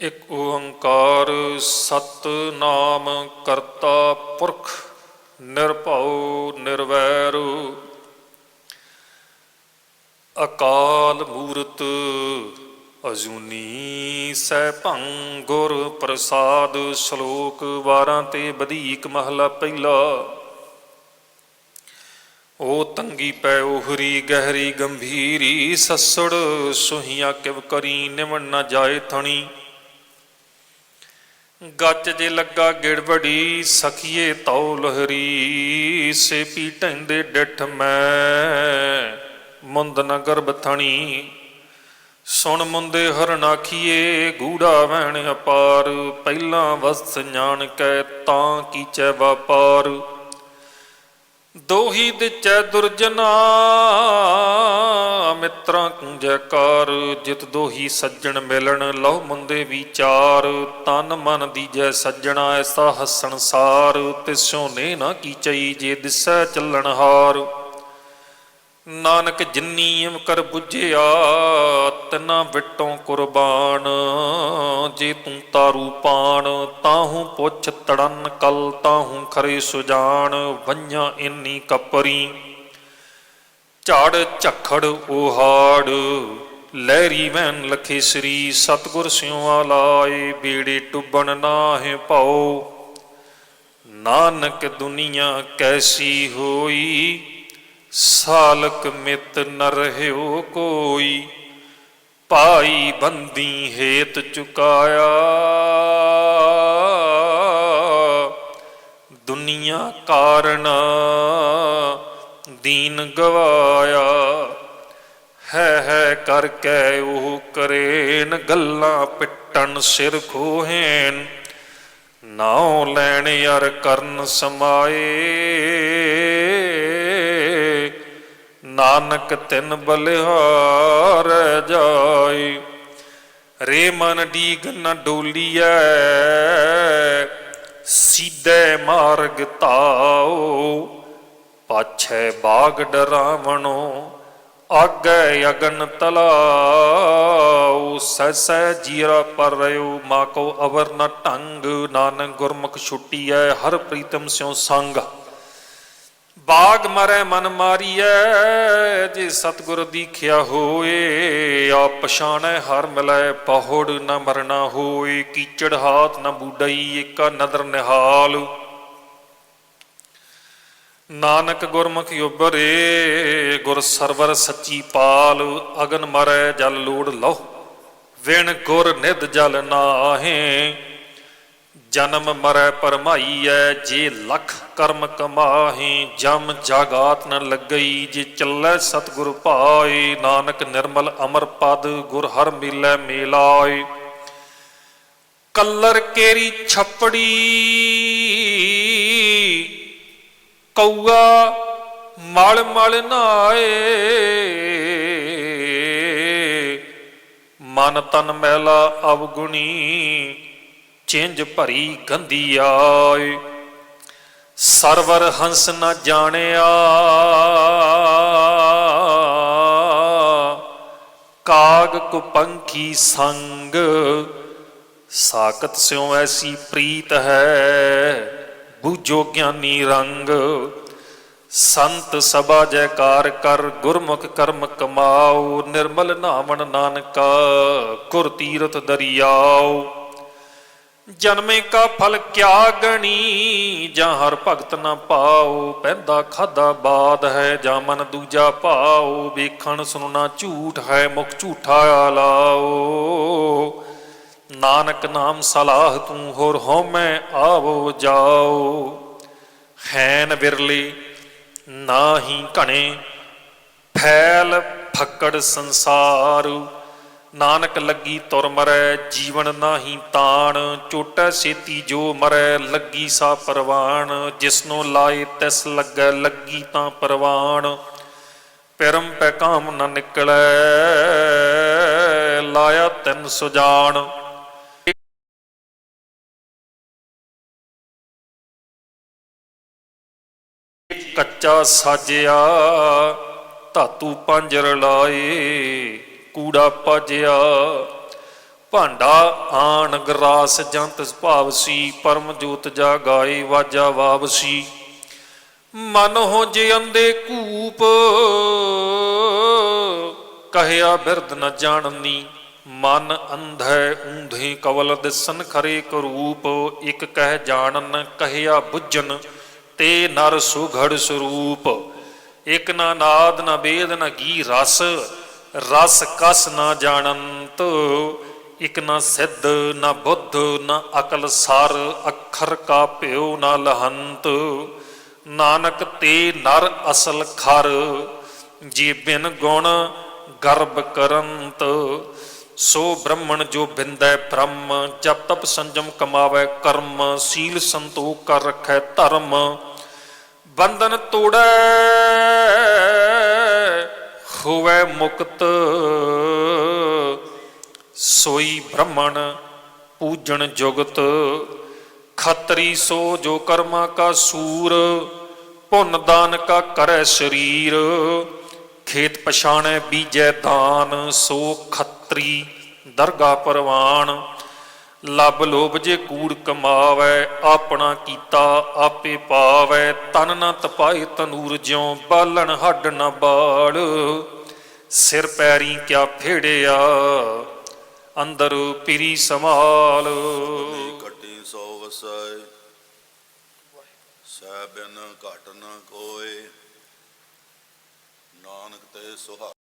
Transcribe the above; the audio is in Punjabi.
ਇਕ ਓੰਕਾਰ ਸਤਨਾਮ ਕਰਤਾ ਪੁਰਖ ਨਿਰਭਉ ਨਿਰਵੈਰ। ਅਕਾਲ ਮੂਰਤ ਅਜੂਨੀ ਸੈਭੰ ਗੁਰ ਪ੍ਰਸਾਦ ਸ਼ਲੋਕ 12 ਤੇ ਵਧੀਕ ਮਹਲਾ ਪਹਿਲਾ। ਓ ਤੰਗੀ ਪੈ ਉਹਰੀ ਗਹਿਰੀ ਗੰਭੀਰੀ ਸਸੜ ਸੁਹੀਆਂ ਕਿਵ ਕਰੀ ਨਿਵਣ ਨਾ ਜਾਏ ਥਣੀ। ਗੱਜ ਜੇ ਲੱਗਾ ਗਿੜਵੜੀ, ਸਖੀਏ ਤਉ ਲਹਰੀ ਸੇ ਪੀ ਟੈਂਦੇ ਡਿਠ ਮੈਂ। ਮੁੰਦ ਨ ਗਰਭ ਥਣੀ, ਸੁਣ ਮੁੰਦੇ ਹਰਨਾਖੀਏ ਗੂੜਾ ਵਹਿਣ ਅਪਾਰ। ਪਹਿਲਾਂ ਵਸ ਜਾਣ ਕੈ ਤਾਂ ਕੀਚੈ ਵਪਾਰ। ਦੋਹੀ ਦਿਚੈ ਦੁਰਜਨਾ ਮਿੱਤਰਾਂ ਜੈਕਾਰ, ਜਿਤ ਦੋਹੀ ਸੱਜਣ ਮਿਲਣ, ਲਹੁ ਮੁੰਦੇ ਵਿਚਾਰ, ਤਨ ਮਨ ਦੀਜੈ ਸੱਜਣਾ, ਐਸਾ ਹਸਣ ਸਾਰ, ਤਿਸੋਂ ਨੇ ਨਾ ਕੀਚਈ, ਜੇ ਦਿਸੈ ਚੱਲਣ ਹਾਰ। ਨਾਨਕ ਜਿੰਨੀ ਇਮ ਕਰ 부ਝਿਆ ਤਨਾ ਵਿਟੋਂ ਕੁਰਬਾਨ, ਜੇ ਤੂੰ ਤਾਰੂ ਪਾਣ ਤਾਹੂ ਪੁੱਛ ਤੜਨ ਕਲ ਤਾਹੂ ਖਰੇ ਸੁਜਾਨ ਵੰਝਾਂ ਇੰਨੀ ਕਪਰੀ। ਝਾੜ ਝਖੜ ਉਹਾੜ ਲਹਿਰੀ ਵੈਨ ਲਖੇ ਸ੍ਰੀ, ਸਤਗੁਰ ਸਿਉ ਲਾਏ, ਬੀੜੇ ਟੁੱਬਣ ਨਾਹਿ ਭਉ। ਨਾਨਕ ਦੁਨੀਆ ਕੈਸੀ ਹੋਈ, ਸਾਲਕ ਮਿਤ ਨ ਰਹਿਓ ਕੋਈ। ਭਾਈ ਬੰਦੀ ਹੇਤ ਚੁਕਾਇਆ। ਦੁਨੀਆ ਕਾਰਨ ਦੀਨ ਗਵਾਇਆ। ਹੈ ਹੈ ਕਰਕੇ ਉਹ ਕਰੇਨ, ਗੱਲਾਂ ਪਿੱਟਣ ਸਿਰ ਖੋਹੇਨ। ਨਾਉ ਲੈਣ ਯਾਰ ਕਰਨ ਸਮਾਏ। ਨਾਨਕ ਤਿਨ ਬਲਿਹਾਰ ਜਾਏ। ਰੇ ਮਨ ਡੀਗ ਨ ਡੋਲੀਐ। ਸਿੱਧੇ ਮਾਰਗ ਤਾਓ, ਪਾਛੈ ਬਾਗ ਡਰਾਵਣੋ, ਆਗੇ ਅਗਨ ਤਲਾਉ ਸਸੈ ਜੀਰਾ ਪਰ ਰਿਓ, ਮਾ ਕੋ ਅਵਰ ਨ ਢੰਗ। ਨਾਨਕ ਗੁਰਮੁਖ ਛੁੱਟੀਐ, ਹਰ ਪ੍ਰੀਤਮ ਸਿਉ ਸੰਗ। ਬਾਗ ਮਰੈ ਮਨ ਮਾਰੀਐ, ਜੇ ਸਤਗੁਰ ਦੀਖਿਆ ਹੋਏ ਆਪ ਪਛਾਣੈ, ਹਰ ਮਿਲੈ ਪਹੁੜ ਨ ਮਰਨਾ ਹੋਏ, ਕੀਚੜ ਹਾਥ ਨ ਬੂਡਈ, ਏਕਾ ਨਦਰ ਨਿਹਾਲ। ਨਾਨਕ ਗੁਰਮੁਖ ਉਬਰੇ ਗੁਰ ਸਰਵਰ ਸੱਚੀ ਪਾਲ, ਅਗਨ ਮਰੈ ਜਲ ਲੋੜ ਲਓ ਵਿਣ ਗੁਰ ਨਿਧ ਜਲ ਨਾਹੇ। ਜਨਮ ਮਰੈ ਪਰਮਾਈਐ ਜੇ ਲਖ ਕਰਮ ਕਮਾਹੀ, ਜਮ ਜਾਗਾਤ ਨ ਲੱਗਈ, ਜੇ ਚੱਲੈ ਸਤਿਗੁਰ ਭਾਏ, ਨਾਨਕ ਨਿਰਮਲ ਅਮਰ ਪਦ, ਗੁਰ ਹਰ ਮਿਲੈ ਮੇਲਾਏ। ਕੱਲਰ ਕੇਰੀ ਛਪੜੀ, ਕਊਆ ਮਲ ਮਲ ਨਾਏ। ਮਨ ਤਨ ਮੈਲਾ ਅਵਗੁਣੀ ਚਿੰਜ ਭਰੀ ਗੰਦੀ ਆਏ। ਸਰਵਰ ਹੰਸ ਨਾ ਜਾਣਿਆ। ਕਾਗ ਕੁਪੰਖੀ ਸੰਗ। ਸਾਕਤ ਸਿਉ ਐਸੀ ਪ੍ਰੀਤ ਹੈ, ਬੂਝੋ ਗਿਆਨੀ ਰੰਗ। ਸੰਤ ਸਭਾ ਜੈਕਾਰ ਕਰ ਗੁਰਮੁਖ ਕਰਮ ਕਮਾਓ। ਨਿਰਮਲ ਨਾਮਨ ਨਾਨਕਾ, ਗੁਰ ਤੀਰਥ ਦਰਿਆਓ। ਜਨਮੇ ਕਾ ਫਲ ਕਿਆ ਗਣੀ, ਜਾਂ ਹਰ ਭਗਤ ਨਾ ਪਾਓ ਪੈਂਦਾ ਖਾਦਾ ਬਾਦ ਹੈ, ਜਾਂ ਮਨ ਦੂਜਾ ਪਾਓ ਵੇਖਣ ਸੁਣਨਾ ਝੂਠ ਹੈ, ਮੁਖ ਝੂਠਾ ਲਾਓ ਨਾਨਕ ਨਾਮ ਸਲਾਹ ਤੂੰ ਹੋਰ ਹਉਮੈ ਆਵੋ ਜਾਓ ਹੈਨ ਵਿਰਲੇ, ਨਾਹੀ ਘਣੇ, ਫੈਲ ਫੱਕੜ ਸੰਸਾਰ। ਨਾਨਕ ਲੱਗੀ ਤੁਰ ਮਰੈ, ਜੀਵਨ ਨਾਹੀ ਤਾਣ। ਚੋਟੈ ਸੇਤੀ ਜੋ ਮਰੈ, ਲੱਗੀ ਸਾ ਪਰਵਾਨ ਜਿਸਨੂੰ ਲਾਏ ਤਿਸ ਲੱਗੈ, ਲੱਗੀ ਤਾਂ ਪਰਵਾਨ ਪਰਮ ਪੈ ਕਾਮ ਨ ਨਿਕਲੈ, ਲਾਇਆ ਤੈਨ ਸੁਜਾਨ ਕੱਚਾ ਸਾਜਿਆ, ਧਾਤੂ ਪੰਜਰ ਲਾਏ। ਕੂੜਾ ਪਾਜਿਆ। ਭਾਂਡਾ ਆਣ ਗਰਾਸ ਜੰਤ ਭਾਵਸੀ ਪਰਮ ਜੋਤ ਜਾ ਗਾਏ ਵਾਜਾ ਵਾਵਸੀ ਮਨ ਹੋ ਜੇ ਅੰਦੇ ਕੂਪ, ਕਹਿਆ ਬਿਰਦ ਨ ਜਾਣਨੀ। ਮਨ ਅੰਧੈ ਊਂਧੇ ਕਵਲ ਦਿਸਨ ਖਰੇ ਕਰੂਪ, ਇਕ ਕਹਿ ਜਾਣਨ, ਕਹਿਆ ਬੁੱਝਨ, ਤੇ ਨਰ ਸੁਘੜ ਸਰੂਪ। ਇਕ ਨਾ ਨਾਦ, ਨਾ ਬੇਦ, ਨਾ ਗੀ ਰਸ ਰਸ ਕਸ ਨਾ ਜਾਣੰਤ, ਇਕ ਨਾ ਸਿੱਧ, ਨਾ ਬੁੱਧ, ਨਾ ਅਕਲ ਸਰ, ਅੱਖਰ ਕਾ ਭਿਓ ਨਾ ਲਹੰਤ। ਨਾਨਕ ਤੇ ਨਰ ਅਸਲ ਖਰ, ਜੀ ਬਿਨ ਗੁਣ ਗਰਬ ਕਰੰਤ। ਸੋ ਬ੍ਰਹਮਣ ਜੋ ਬਿੰਦੈ ਬ੍ਰਹਮ, ਜਪ ਤਪ ਸੰਜਮ ਕਮਾਵੇ ਕਰਮ, ਸੀਲ ਸੰਤੋਖ ਕਰ ਰਖੈ ਧਰਮ। ਬੰਧਨ ਤੋੜੈ ਹੋਵੇ ਮੁਕਤ, ਸੋਈ ਬ੍ਰਹਮਣ ਪੂਜਣ ਜੁਗਤ। ਖਤਰੀ ਸੋ ਜੋ ਕਰਮਾ ਕਾ ਸੂਰ, ਪੁੰਨ ਦਾਨ ਕਾ ਕਰੈ ਸਰੀਰ। ਖੇਤ ਪਛਾਣੈ ਬੀਜੈ ਦਾਨ, ਸੋ ਖਤਰੀ ਦਰਗਾ ਪਰਵਾਨ। ਲੱਭ ਲੋਭ ਜੇ ਕੂੜ ਕਮਾਵੈ, ਆਪਣਾ ਕੀਤਾ ਆਪੇ ਪਾਵੈ। ਤਨ ਨਾ ਤਪਾਏ ਤਨੂਰ ਜਿਉ, ਬਾਲਣ ਹੱਡ ਨਾ ਬਾਲ। ਸਿਰ ਪੈਰੀ ਕਿਆ ਫੇੜਿਆ ਅੰਦਰ ਪਿਰੀ ਸਮਾਲ ਘਟੀ ਸੋ ਵਸੈ, ਸਹਿ ਘਟ ਨ ਕੋਏ। ਨਾਨਕ ਤੇ ਸੁਹਾ